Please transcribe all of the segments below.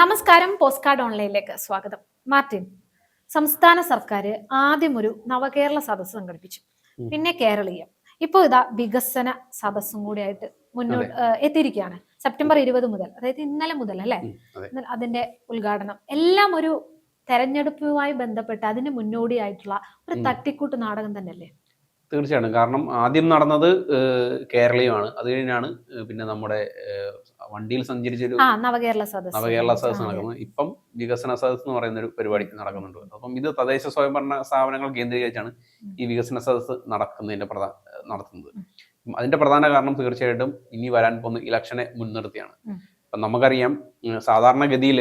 നമസ്കാരം post card ഓൺലൈനിലേക്ക് സ്വാഗതം. Martin സംസ്ഥാന സർക്കാർ ആദ്യം ഒരു നവകേരള സദസ്സ് സംഘടിപ്പിച്ചു. പിന്നെ കേരളീയം. ഇപ്പോൾ ഇതാ വികസന സദസ്സും കൂടി ആയിട്ട് മുന്നോട്ട് എത്തിയിരിക്കുകയാണ്. സെപ്റ്റംബർ ഇരുപത് മുതൽ അതായത് ഇന്നലെ മുതൽ അല്ലെ? അതെ. അതിന്റെ ഉദ്ഘാടനം. എല്ലാം ഒരു തെരഞ്ഞെടുപ്പുമായി ബന്ധപ്പെട്ട് അതിന് മുന്നോടിയായിട്ടുള്ള ഒരു. തട്ടിക്കൂട്ട് നാടകം തന്നെയല്ലേ? തീർച്ചയായിട്ടും. കാരണം ആദ്യം നടന്നത് കേരളീയമാണ്. അത് കഴിഞ്ഞാണ് പിന്നെ നമ്മുടെ വണ്ടിയിൽ സഞ്ചരിച്ചൊരു നവകേരള സദസ് നവകേരള അതെ. നടക്കുന്നത് ഇപ്പം വികസന സദസ് എന്ന് പറയുന്ന ഒരു പരിപാടി നടക്കുന്നുണ്ട്. അപ്പം ഇത് തദ്ദേശ സ്വയംഭരണ സ്ഥാപനങ്ങൾ കേന്ദ്രീകരിച്ചാണ് ഈ വികസന സദസ് നടക്കുന്നതിന്റെ പ്രധാന നടത്തുന്നത്. അതിന്റെ പ്രധാന കാരണം തീർച്ചയായിട്ടും ഇനി വരാൻ പോകുന്ന ഇലക്ഷനെ മുൻനിർത്തിയാണ്. അപ്പൊ നമുക്കറിയാം സാധാരണഗതിയിൽ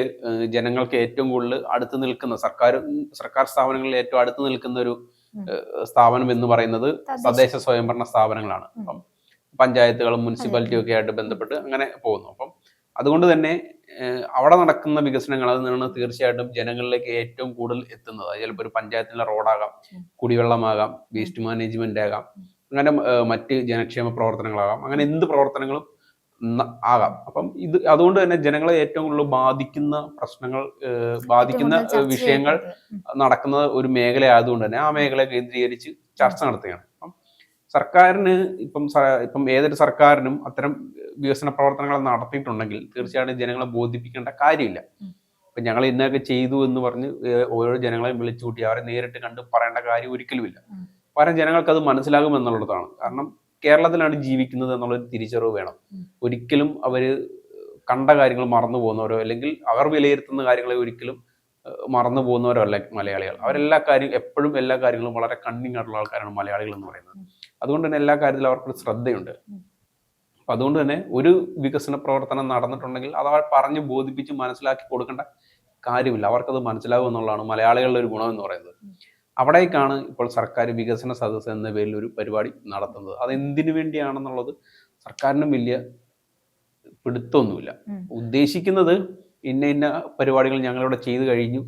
ജനങ്ങൾക്ക് ഏറ്റവും കൂടുതൽ അടുത്ത് നിൽക്കുന്ന സർക്കാർ സർക്കാർ സ്ഥാപനങ്ങളിൽ ഏറ്റവും അടുത്ത് നിൽക്കുന്ന ഒരു സ്ഥാപനം എന്ന് പറയുന്നത് തദ്ദേശ- സ്വയംഭരണ സ്ഥാപനങ്ങളാണ്. അപ്പം പഞ്ചായത്തുകളും മുനിസിപ്പാലിറ്റിയും ഒക്കെ ആയിട്ട് ബന്ധപ്പെട്ട് അങ്ങനെ പോകുന്നു. അപ്പം അതുകൊണ്ട് തന്നെ അവിടെ നടക്കുന്ന വികസനങ്ങൾ അതിൽ നിന്നാണ് തീർച്ചയായിട്ടും ജനങ്ങളിലേക്ക് ഏറ്റവും കൂടുതൽ എത്തുന്നത്. ചിലപ്പോൾ ഒരു പഞ്ചായത്തിലെ റോഡാകാം. കുടിവെള്ളമാകാം വേസ്റ്റ് മാനേജ്മെന്റ് ആകാം അങ്ങനെ മറ്റ് ജനക്ഷേമ പ്രവർത്തനങ്ങളാകാം. അങ്ങനെ എന്ത് പ്രവർത്തനങ്ങളും ആകാം. അപ്പം ഇത് അതുകൊണ്ട് തന്നെ ജനങ്ങളെ ഏറ്റവും കൂടുതൽ ബാധിക്കുന്ന പ്രശ്നങ്ങൾ ബാധിക്കുന്ന വിഷയങ്ങൾ നടക്കുന്ന ഒരു മേഖല ആയതുകൊണ്ട് തന്നെ ആ മേഖല കേന്ദ്രീകരിച്ച് ചർച്ച നടത്തുകയാണ്. അപ്പം സർക്കാരിന് ഇപ്പം ഇപ്പം ഏതൊരു സർക്കാരിനും അത്തരം വികസന പ്രവർത്തനങ്ങൾ നടത്തിയിട്ടുണ്ടെങ്കിൽ തീർച്ചയായിട്ടും ജനങ്ങളെ ബോധിപ്പിക്കേണ്ട കാര്യമില്ല. ഇപ്പൊ ഞങ്ങൾ ഇന്നൊക്കെ ചെയ്തു എന്ന് പറഞ്ഞ് ഓരോ ജനങ്ങളെയും വിളിച്ചു കൂട്ടി അവരെ നേരിട്ട് കണ്ട് പറയേണ്ട കാര്യം ഒരിക്കലുമില്ല. ഇല്ല പകരം ജനങ്ങൾക്ക് അത് മനസ്സിലാകും എന്നുള്ളതാണ് കാരണം കേരളത്തിലാണ് ജീവിക്കുന്നത് എന്നുള്ളൊരു തിരിച്ചറിവ് വേണം. ഒരിക്കലും അവർ കണ്ട കാര്യങ്ങൾ മറന്നു പോകുന്നവരോ അല്ലെങ്കിൽ അവർ വിലയിരുത്തുന്ന കാര്യങ്ങളെ ഒരിക്കലും മറന്നു പോകുന്നവരോ അല്ല മലയാളികൾ. അവരെല്ലാ കാര്യം എപ്പോഴും എല്ലാ കാര്യങ്ങളും വളരെ കണ്ണിങ് ആയിട്ടുള്ള ആൾക്കാരാണ് മലയാളികൾ എന്ന് പറയുന്നത്. അതുകൊണ്ട് തന്നെ എല്ലാ കാര്യത്തിലും അവർക്കൊരു ശ്രദ്ധയുണ്ട്. അപ്പൊ അതുകൊണ്ട് തന്നെ ഒരു വികസന പ്രവർത്തനം നടന്നിട്ടുണ്ടെങ്കിൽ അത് അവർ പറഞ്ഞ് ബോധിപ്പിച്ച് മനസ്സിലാക്കി കൊടുക്കേണ്ട കാര്യമില്ല. അവർക്കത് മനസ്സിലാവും എന്നുള്ളതാണ് മലയാളികളുടെ ഒരു ഗുണം എന്ന് പറയുന്നത്. അവിടേക്കാണ് ഇപ്പോൾ സർക്കാർ വികസന സദസ് എന്ന പേരിൽ ഒരു പരിപാടി നടത്തുന്നത്. അതെന്തിനു വേണ്ടിയാണെന്നുള്ളത് സർക്കാരിനും വലിയ പിടുത്തമൊന്നുമില്ല ഉദ്ദേശിക്കുന്നത് ഇന്ന ഇന്ന പരിപാടികൾ ഞങ്ങളിവിടെ ചെയ്തു കഴിഞ്ഞു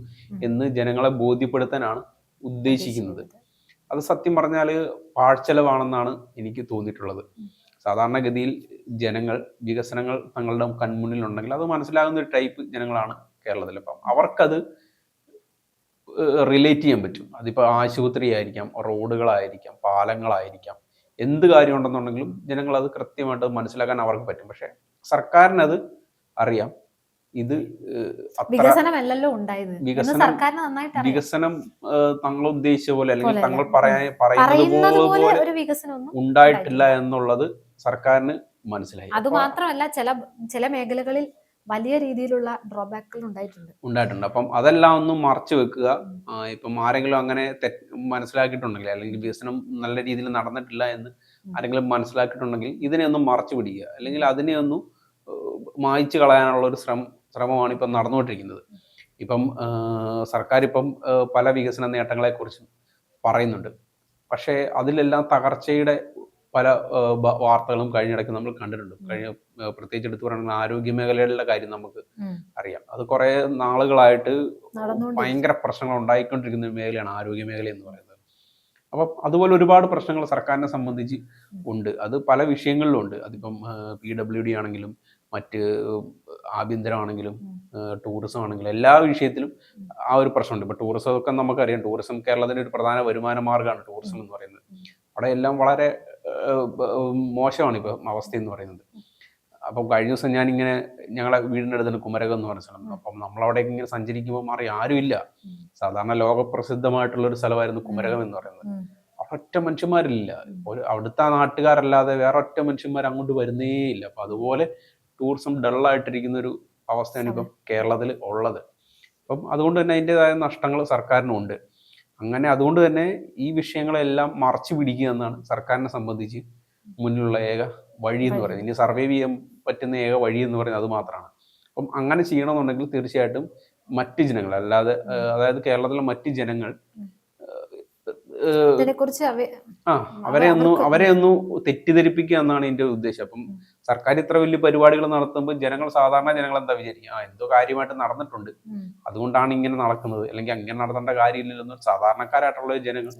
എന്ന് ജനങ്ങളെ ബോധ്യപ്പെടുത്താനാണ് ഉദ്ദേശിക്കുന്നത്. അത് സത്യം പറഞ്ഞാൽ പാഴ്ചെലവാണെന്നാണ് എനിക്ക് തോന്നിയിട്ടുള്ളത്. സാധാരണഗതിയിൽ ജനങ്ങൾ വികസനങ്ങൾ തങ്ങളുടെ കൺമുന്നിലുണ്ടെങ്കിൽ അത് മനസ്സിലാകുന്ന ഒരു ടൈപ്പ് ജനങ്ങളാണ് കേരളത്തിൽ അപ്പം അവർക്കത് റിലേറ്റ് ചെയ്യാൻ പറ്റും. അതിപ്പോൾ ആശുപത്രി ആയിരിക്കാം റോഡുകളായിരിക്കാം പാലങ്ങളായിരിക്കാം എന്ത് കാര്യം ഉണ്ടെന്നുണ്ടെങ്കിലും ജനങ്ങൾ അത് കൃത്യമായിട്ട് മനസ്സിലാക്കാൻ അവർക്ക് പറ്റും. പക്ഷേ സർക്കാരിനത് അറിയാം. ഇത് വികസനം- വികസനം തങ്ങൾ ഉദ്ദേശിച്ച പോലെ അല്ലെങ്കിൽ തങ്ങൾ പറയാ പറയുന്നത് പോലെ ഉണ്ടായിട്ടില്ല എന്നുള്ളത് സർക്കാരിന് മനസ്സിലായി. അത് മാത്രമല്ല ചില ചില മേഖലകളിൽ വലിയ രീതിയിലുള്ള ഡ്രോബാക്കുകൾ ഉണ്ടായിട്ടുണ്ട്. ഉണ്ടായിട്ടുണ്ട്. അപ്പം അതെല്ലാം ഒന്ന് മറച്ചു വെക്കുക. ഇപ്പം ആരെങ്കിലും അങ്ങനെ മനസ്സിലാക്കിയിട്ടുണ്ടെങ്കിൽ അല്ലെങ്കിൽ വികസനം നല്ല രീതിയിൽ നടന്നിട്ടില്ല എന്ന് ആരെങ്കിലും മനസ്സിലാക്കിയിട്ടുണ്ടെങ്കിൽ ഇതിനെ ഒന്ന് മറച്ചു പിടിക്കുക. അല്ലെങ്കിൽ അതിനെ ഒന്ന് മായ്ച്ചു കളയാനുള്ള ഒരു ശ്രമം ശ്രമമാണ് ഇപ്പം നടന്നുകൊണ്ടിരിക്കുന്നത്. ഇപ്പം സർക്കാർ ഇപ്പം പല വികസന നേട്ടങ്ങളെക്കുറിച്ചും പറയുന്നുണ്ട്. പക്ഷേ അതിലെല്ലാം തകർച്ചയുടെ പല വാർത്തകളും കഴിഞ്ഞിടയ്ക്ക് നമ്മൾ കണ്ടിട്ടുണ്ട്. കഴിഞ്ഞ പ്രത്യേകിച്ച് എടുത്തു പറയുകയാണെങ്കിൽ ആരോഗ്യ മേഖലകളുടെ കാര്യം നമുക്ക് അറിയാം. അത് കുറെ നാളുകളായിട്ട്. ഭയങ്കര പ്രശ്നങ്ങൾ ഉണ്ടായിക്കൊണ്ടിരിക്കുന്ന ഒരു മേഖലയാണ് ആരോഗ്യ മേഖല എന്ന് പറയുന്നത്. അപ്പം അതുപോലെ ഒരുപാട് പ്രശ്നങ്ങൾ സർക്കാരിനെ സംബന്ധിച്ച് ഉണ്ട്. അത് പല വിഷയങ്ങളിലും ഉണ്ട്. അതിപ്പം പി ഡബ്ല്യു ഡി ആണെങ്കിലും മറ്റ് ആഭ്യന്തരമാണെങ്കിലും ടൂറിസം ആണെങ്കിലും എല്ലാ വിഷയത്തിലും ആ ഒരു പ്രശ്നമുണ്ട്. ഇപ്പൊ ടൂറിസം ഒക്കെ നമുക്കറിയാം. ടൂറിസം കേരളത്തിന്റെ ഒരു പ്രധാന വരുമാന മാർഗമാണ് ടൂറിസം എന്ന് പറയുന്നത്. അവിടെ എല്ലാം വളരെ മോശമാണ് ഇപ്പൊ അവസ്ഥ എന്ന് പറയുന്നത്. അപ്പം കഴിഞ്ഞ ദിവസം ഞാൻ ഇങ്ങനെ ഞങ്ങളെ വീടിന്റെ അടുത്ത് കുമരകം എന്ന് പറഞ്ഞ സ്ഥലം. അപ്പം നമ്മളവിടെ ഇങ്ങനെ സഞ്ചരിക്കുമ്പോൾ മാറി ആരുമില്ല. സാധാരണ ലോകപ്രസിദ്ധമായിട്ടുള്ള ഒരു സ്ഥലമായിരുന്നു കുമരകം എന്ന് പറയുന്നത്. ഒറ്റ മനുഷ്യന്മാരില്ല. ഒരു അവിടുത്തെ നാട്ടുകാരല്ലാതെ വേറെ ഒറ്റ മനുഷ്യന്മാർ അങ്ങോട്ട് വരുന്നേ ഇല്ല. അപ്പൊ അതുപോലെ ടൂറിസം ഡള്ളായിട്ടിരിക്കുന്ന ഒരു അവസ്ഥയാണ് ഇപ്പം കേരളത്തിൽ ഉള്ളത്. അപ്പം അതുകൊണ്ട് തന്നെ അതിന്റെതായ നഷ്ടങ്ങൾ സർക്കാരിനുണ്ട്. അങ്ങനെ അതുകൊണ്ട് തന്നെ ഈ വിഷയങ്ങളെല്ലാം മറച്ചു പിടിക്കുക എന്നാണ് സർക്കാരിനെ സംബന്ധിച്ച് മുന്നിലുള്ള ഏക വഴി എന്ന് പറയുന്നത്. ഇനി സർവൈവ് ചെയ്യാൻ പറ്റുന്ന ഏക വഴി എന്ന് പറയുന്നത് അത് മാത്രമാണ്. അപ്പം അങ്ങനെ ചെയ്യണമെന്നുണ്ടെങ്കിൽ തീർച്ചയായിട്ടും മറ്റ് ജനങ്ങൾ അല്ലാതെ അതായത് കേരളത്തിലെ മറ്റ് ജനങ്ങൾ ആ അവരെ ഒന്ന് അവരെ ഒന്ന് തെറ്റിദ്ധരിപ്പിക്കുക എന്നാണ് എന്റെ ഉദ്ദേശം. അപ്പം. സർക്കാർ ഇത്ര വലിയ പരിപാടികൾ നടത്തുമ്പോൾ ജനങ്ങൾ സാധാരണ ജനങ്ങൾ എന്താ വിചാരിക്കുക? ആ എന്തോ കാര്യമായിട്ട് നടന്നിട്ടുണ്ട്. അതുകൊണ്ടാണ് ഇങ്ങനെ നടക്കുന്നത്. അല്ലെങ്കിൽ അങ്ങനെ നടത്തേണ്ട കാര്യമില്ലല്ലോ സാധാരണക്കാരായിട്ടുള്ള ജനങ്ങൾ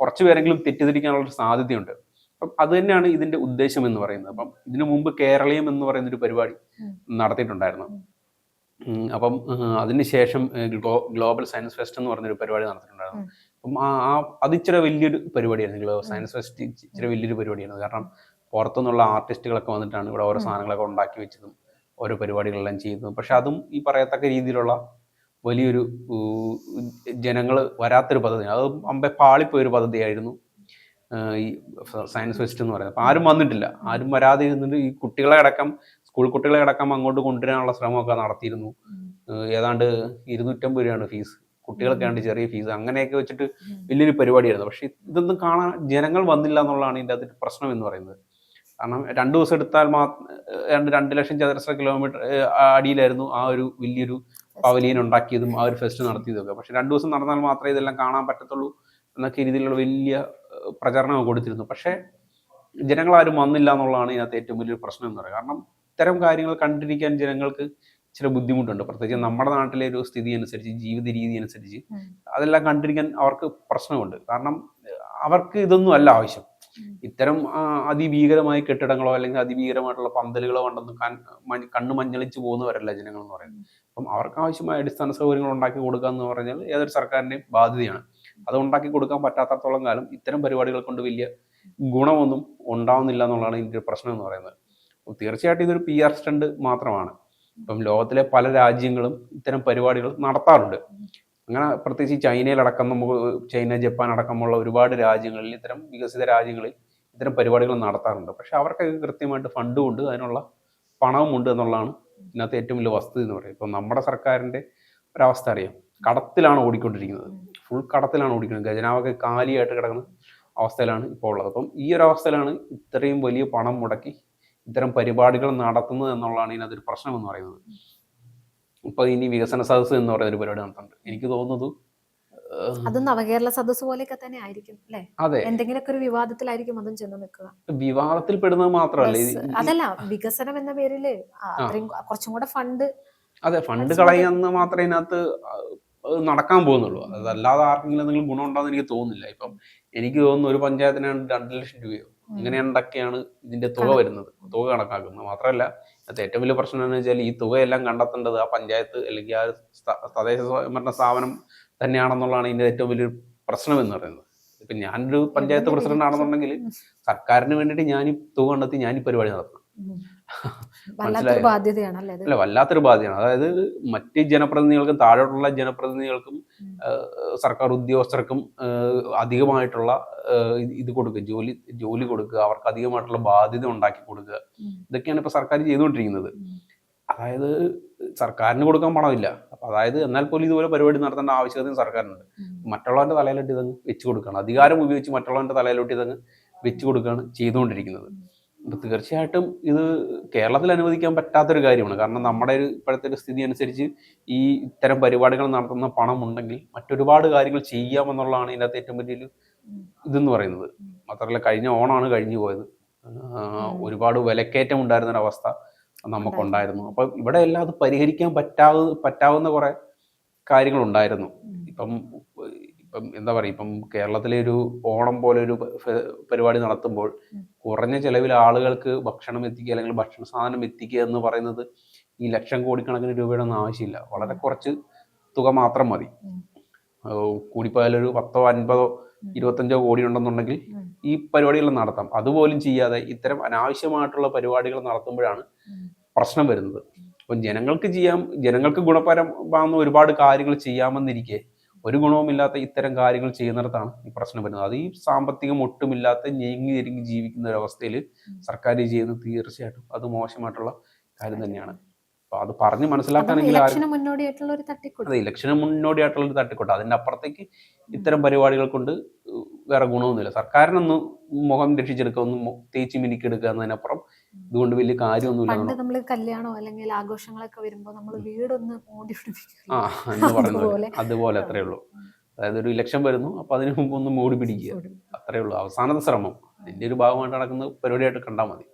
കുറച്ച് പേരെങ്കിലും തെറ്റിദ്ധരിക്കാനുള്ള ഒരു സാധ്യതയുണ്ട്. അപ്പം അത് തന്നെയാണ് ഇതിന്റെ ഉദ്ദേശം എന്ന് പറയുന്നത്. അപ്പം ഇതിനു മുമ്പ് കേരളീയം എന്ന് പറയുന്ന ഒരു പരിപാടി നടത്തിയിട്ടുണ്ടായിരുന്നു. അപ്പം അതിനുശേഷം ഗ്ലോ ഗ്ലോബൽ സയൻസ് ഫെസ്റ്റ് എന്ന് പറഞ്ഞൊരു പരിപാടി നടത്തിയിട്ടുണ്ടായിരുന്നു. അപ്പം ആ ആ അത് ഇച്ചിരി വലിയൊരു പരിപാടിയായിരുന്നു. ഗ്ലോബൽ സയൻസ് ഫെസ്റ്റ് ഇച്ചിരി വലിയൊരു പരിപാടിയായിരുന്നു. കാരണം പുറത്തുനിന്നുള്ള ആർട്ടിസ്റ്റുകളൊക്കെ വന്നിട്ടാണ് ഇവിടെ ഓരോ. സാധനങ്ങളൊക്കെ ഉണ്ടാക്കി വെച്ചതും ഓരോ പരിപാടികളെല്ലാം ചെയ്തതും പക്ഷെ അതും ഈ പറയത്തക്ക രീതിയിലുള്ള വലിയൊരു ജനങ്ങൾ വരാത്തൊരു പദ്ധതി അത് അമ്പെ പാളിപ്പോയൊരു പദ്ധതിയായിരുന്നു ആ, ഈ സയൻസ് ഫെസ്റ്റ് എന്ന് പറയുന്നത്. അപ്പം ആരും വന്നിട്ടില്ല. ആരും വരാതെ ഇരുന്നിട്ട് ഈ കുട്ടികളെ അടക്കം സ്കൂൾ കുട്ടികളെ അടക്കം അങ്ങോട്ട് കൊണ്ടുവരാനുള്ള ശ്രമമൊക്കെ നടത്തിയിരുന്നു. ഏതാണ്ട് ഇരുന്നൂറ്റമ്പത് രൂപയാണ് ഫീസ്. കുട്ടികൾക്കാണ്ട് ചെറിയ ഫീസ്. അങ്ങനെയൊക്കെ വെച്ചിട്ട് വലിയൊരു പരിപാടിയായിരുന്നു. പക്ഷെ ഇതൊന്നും കാണാൻ ജനങ്ങൾ വന്നില്ല എന്നുള്ളതാണ് ഇതിന്റെ അകത്ത് പ്രശ്നം എന്ന് പറയുന്നത്. കാരണം രണ്ടു ദിവസം എടുത്താൽ മാത്രം രണ്ട് ലക്ഷം ചതുരശ്ര കിലോമീറ്റർ അടിയിലായിരുന്നു ആ ഒരു വലിയൊരു പവലിയൻ ഉണ്ടാക്കിയതും ആ ഒരു ഫെസ്റ്റ് നടത്തിയതും ഒക്കെ പക്ഷെ രണ്ടു ദിവസം നടന്നാൽ മാത്രമേ ഇതെല്ലാം കാണാൻ പറ്റത്തുള്ളൂ എന്നൊക്കെ രീതിയിലുള്ള വലിയ പ്രചരണം കൊടുത്തിരുന്നു. പക്ഷേ ജനങ്ങൾ ആരും വന്നില്ല എന്നുള്ളതാണ് ഇതിനകത്ത് ഏറ്റവും വലിയൊരു പ്രശ്നം എന്ന് പറയുന്നത്. കാരണം ഇത്തരം കാര്യങ്ങൾ കണ്ടിരിക്കാൻ ജനങ്ങൾക്ക് ചില ബുദ്ധിമുട്ടുണ്ട്. പ്രത്യേകിച്ച് നമ്മുടെ നാട്ടിലെ ഒരു സ്ഥിതി അനുസരിച്ച് ജീവിത രീതി അനുസരിച്ച് അതെല്ലാം കണ്ടിരിക്കാൻ അവർക്ക് പ്രശ്നമുണ്ട്. കാരണം അവർക്ക് ഇതൊന്നും അല്ല ആവശ്യം. ഇത്തരം അതിഭീകരമായ കെട്ടിടങ്ങളോ അല്ലെങ്കിൽ അതിഭീകരമായിട്ടുള്ള പന്തലുകളോ കണ്ടെന്ന് കണ്ണ് മഞ്ഞളിച്ച് പോകുന്നവരല്ല ജനങ്ങൾ എന്ന് പറയുന്നത്. അപ്പം അവർക്ക് ആവശ്യമായ അടിസ്ഥാന സൗകര്യങ്ങൾ ഉണ്ടാക്കി കൊടുക്കുക എന്ന് പറഞ്ഞാൽ ഏതൊരു സർക്കാരിന്റെയും ബാധ്യതയാണ്. അത് ഉണ്ടാക്കി കൊടുക്കാൻ പറ്റാത്തത്തോളം കാലം ഇത്തരം പരിപാടികൾ കൊണ്ട് വലിയ ഗുണമൊന്നും ഉണ്ടാവുന്നില്ല എന്നുള്ളതാണ് ഇതിന്റെ പ്രശ്നം എന്ന് പറയുന്നത്. തീർച്ചയായിട്ടും ഇതൊരു പി ആർ സ്റ്റണ്ട് മാത്രമാണ്. ഇപ്പം ലോകത്തിലെ പല രാജ്യങ്ങളും ഇത്തരം പരിപാടികൾ നടത്താറുണ്ട്. അങ്ങനെ പ്രത്യേകിച്ച് ചൈനയിലടക്കം നമുക്ക് ചൈന ജപ്പാൻ അടക്കമുള്ള ഒരുപാട് രാജ്യങ്ങളിൽ ഇത്തരം വികസിത രാജ്യങ്ങളിൽ ഇത്തരം പരിപാടികൾ നടത്താറുണ്ട്. പക്ഷെ അവർക്കൊക്കെ കൃത്യമായിട്ട് ഫണ്ടും ഉണ്ട് അതിനുള്ള പണവും ഉണ്ട് എന്നുള്ളതാണ് ഇതിനകത്ത് ഏറ്റവും വലിയ വസ്തുത എന്ന് പറയുന്നത്. ഇപ്പോൾ നമ്മുടെ സർക്കാരിന്റെ ഒരവസ്ഥ അറിയാം. കടത്തിലാണ് ഓടിക്കൊണ്ടിരിക്കുന്നത്. ഫുൾ കടത്തിലാണ് ഓടിക്കുന്നത് ഖജനാവൊക്കെ കാലിയായിട്ട് കിടക്കുന്ന അവസ്ഥയിലാണ് ഇപ്പോൾ ഉള്ളത്. അപ്പം ഈ ഒരു അവസ്ഥയിലാണ് ഇത്രയും വലിയ പണം മുടക്കി ഇത്തരം പരിപാടികൾ നടത്തുന്നത് എന്നുള്ളതാണ് ഇതിനകത്തൊരു പ്രശ്നം എന്ന് പറയുന്നത്. ഇപ്പൊ ഇനി വികസന സദസ്സ് എന്ന് പറയുന്ന ഒരു പരിപാടി നടത്തുന്നുണ്ട്. എനിക്ക് തോന്നുന്നത് അത് നവകേരള സദസ് പോലെയൊക്കെ തന്നെ ആയിരിക്കും അല്ലെ? അതെ. എന്തെങ്കിലുമൊക്കെ ഒരു വിവാദത്തിലായിരിക്കും അതും ചെന്ന് നിൽക്കുക. വിവാദത്തിൽ പെടുന്നത് മാത്രമല്ല അതല്ല വികസനം എന്ന അത്രയും കുറച്ചും കൂടെ ഫണ്ട് അതെ ഫണ്ട്. കളയുന്ന മാത്രമേ ഇതിനകത്ത് നടക്കാൻ പോകുന്നുള്ളൂ. അതല്ലാതെ ആർക്കെങ്കിലും എന്തെങ്കിലും ഗുണം ഉണ്ടാകുന്ന എനിക്ക് തോന്നുന്നില്ല. ഇപ്പം എനിക്ക് തോന്നുന്നു ഒരു പഞ്ചായത്തിനാണ് രണ്ട് ലക്ഷം രൂപയോ അങ്ങനെ ഉണ്ടൊക്കെയാണ് ഇതിന്റെ തുക വരുന്നത്? തുക കണക്കാക്കുന്നത്. മാത്രമല്ല അത് ഏറ്റവും വലിയ പ്രശ്നം എന്ന് വെച്ചാൽ ഈ തുകയെല്ലാം കണ്ടെത്തേണ്ടത് ആ പഞ്ചായത്ത് അല്ലെങ്കിൽ ആ തദ്ദേശ സ്വയംഭരണ സ്ഥാപനം തന്നെയാണെന്നുള്ളതാണ് ഇതിന്റെ ഏറ്റവും വലിയൊരു പ്രശ്നം എന്ന് പറയുന്നത്. ഇപ്പൊ ഞാനൊരു പഞ്ചായത്ത് പ്രസിഡന്റ് ആണെന്നുണ്ടെങ്കിൽ സർക്കാരിന് വേണ്ടിയിട്ട് ഞാൻ തുക കണ്ടെത്തി ഞാൻ ഈ പരിപാടി നടത്തണം ഉം. വല്ലാത്തൊരു ബാധ്യതയാണ് അല്ല വല്ലാത്തൊരു ബാധ്യതയാണ്. അതായത് മറ്റ് ജനപ്രതിനിധികൾക്കും താഴോട്ടുള്ള ജനപ്രതിനിധികൾക്കും സർക്കാർ ഉദ്യോഗസ്ഥർക്കും അധികമായിട്ടുള്ള ഇത് കൊടുക്കുക ജോലി ജോലി കൊടുക്കുക അവർക്ക് അധികമായിട്ടുള്ള ബാധ്യത ഉണ്ടാക്കി കൊടുക്കുക. ഇതൊക്കെയാണ് ഇപ്പൊ സർക്കാർ ചെയ്തുകൊണ്ടിരിക്കുന്നത്. അതായത് സർക്കാരിന് കൊടുക്കാൻ പണമില്ല. അതായത് എന്നാൽ പോലും ഇതുപോലെ പരിപാടി നടത്തേണ്ട ആവശ്യകതയും സർക്കാരിനുണ്ട്. മറ്റുള്ളവരുടെ മറ്റുള്ളവന്റെ തലയിലോട്ട് ഇതങ്ങ് വെച്ച് കൊടുക്കുകയാണ്. അധികാരം ഉപയോഗിച്ച് മറ്റുള്ളവന്റെ തലയിലോട്ട് ഇതങ്ങ് വെച്ച് കൊടുക്കുകയാണ് ചെയ്തുകൊണ്ടിരിക്കുന്നത്. അപ്പൊ തീർച്ചയായിട്ടും ഇത് കേരളത്തിൽ അനുവദിക്കാൻ പറ്റാത്തൊരു കാര്യമാണ്. കാരണം നമ്മുടെ ഒരു ഇപ്പോഴത്തെ ഒരു സ്ഥിതി അനുസരിച്ച് ഈ ഇത്തരം പരിപാടികൾ നടത്തുന്ന പണം ഉണ്ടെങ്കിൽ മറ്റൊരുപാട് കാര്യങ്ങൾ ചെയ്യാമെന്നുള്ളതാണ് ഇതിനകത്ത് ഏറ്റവും വലിയൊരു. ഇതെന്ന് പറയുന്നത്. മാത്രമല്ല കഴിഞ്ഞ ഓണാണ് കഴിഞ്ഞു പോയത്. ഒരുപാട് വിലക്കയറ്റം ഉണ്ടായിരുന്ന ഒരു അവസ്ഥ നമുക്കുണ്ടായിരുന്നു അപ്പൊ ഇവിടെ എല്ലാം അത് പരിഹരിക്കാൻ പറ്റാവ പറ്റാവുന്ന കുറെ കാര്യങ്ങളുണ്ടായിരുന്നു. ഇപ്പം ഇപ്പം എന്താ പറയുക ഇപ്പം കേരളത്തിലെ ഒരു ഓണം പോലെ ഒരു പരിപാടി നടത്തുമ്പോൾ കുറഞ്ഞ ചെലവിൽ ആളുകൾക്ക് ഭക്ഷണം എത്തിക്കുക അല്ലെങ്കിൽ ഭക്ഷണ സാധനം എത്തിക്കുക എന്ന് പറയുന്നത് ഈ ലക്ഷം കോടിക്കണക്കിന് രൂപയുടെ ഒന്നും ആവശ്യമില്ല. വളരെ കുറച്ച് തുക മാത്രം മതി. കൂടിപ്പോയാലൊരു പത്തോ അൻപതോ ഇരുപത്തഞ്ചോ കോടി ഉണ്ടെന്നുണ്ടെങ്കിൽ ഈ പരിപാടികൾ നടത്താം. അതുപോലും ചെയ്യാതെ ഇത്തരം അനാവശ്യമായിട്ടുള്ള പരിപാടികൾ നടത്തുമ്പോഴാണ്. പ്രശ്നം വരുന്നത്. അപ്പം ജനങ്ങൾക്ക് ചെയ്യാം ജനങ്ങൾക്ക് ഗുണപരമാകുന്ന ഒരുപാട് കാര്യങ്ങൾ ചെയ്യാമെന്നിരിക്കെ ഒരു ഗുണവുമില്ലാത്ത ഇത്തരം കാര്യങ്ങൾ ചെയ്യുന്നിടത്താണ് ഈ പ്രശ്നം വരുന്നത്. അത് ഈ സാമ്പത്തികം ഒട്ടുമില്ലാത്ത ഞെങ്ങി ഞെരുങ്ങി ജീവിക്കുന്ന ഒരവസ്ഥയിൽ സർക്കാർ ചെയ്യുന്നത് തീർച്ചയായിട്ടും അത് മോശമായിട്ടുള്ള കാര്യം തന്നെയാണ്. അപ്പൊ അത് പറഞ്ഞ് ആരും ഇലക്ഷന് മുന്നോടിയായിട്ടുള്ള ഒരു തട്ടിക്കൂട്ട്. അതെ ഇലക്ഷന് മുന്നോടിയായിട്ടുള്ള ഒരു തട്ടിക്കൊട്ട്. അതിന്റെ അപ്പുറത്തേക്ക് ഇത്തരം പരിപാടികൾ കൊണ്ട് വേറെ ഗുണമൊന്നുമില്ല. സർക്കാരിനൊന്ന് മുഖം രക്ഷിച്ചെടുക്കുക ഒന്ന് തേച്ച് മിനിക്കെടുക്കുക എന്നതിനപ്പുറം ഇതുകൊണ്ട് വലിയ കാര്യമൊന്നുമില്ല. പണ്ട് നമ്മൾ കല്യാണോ അല്ലെങ്കിൽ ആഘോഷങ്ങളൊക്കെ വരുമ്പോൾ നമ്മൾ വീടൊന്ന് മൂടി പിടിപ്പിക്കും. ആ എന്ന് പറയുന്നത് അതുപോലെ. അതുപോലെ അത്രേ ഉള്ളൂ. അതായത് ഒരു ഇലക്ഷൻ വരുന്നു അപ്പൊ അതിനു മുമ്പ് ഒന്ന് മൂടി പിടിക്കുക. അത്രേ ഉള്ളൂ. അവസാനത്തെ ശ്രമം. ഇതിന്റെ ഒരു ഭാഗമായിട്ട് നടക്കുന്ന പരിപാടിയായിട്ട് കണ്ടാൽ മതി.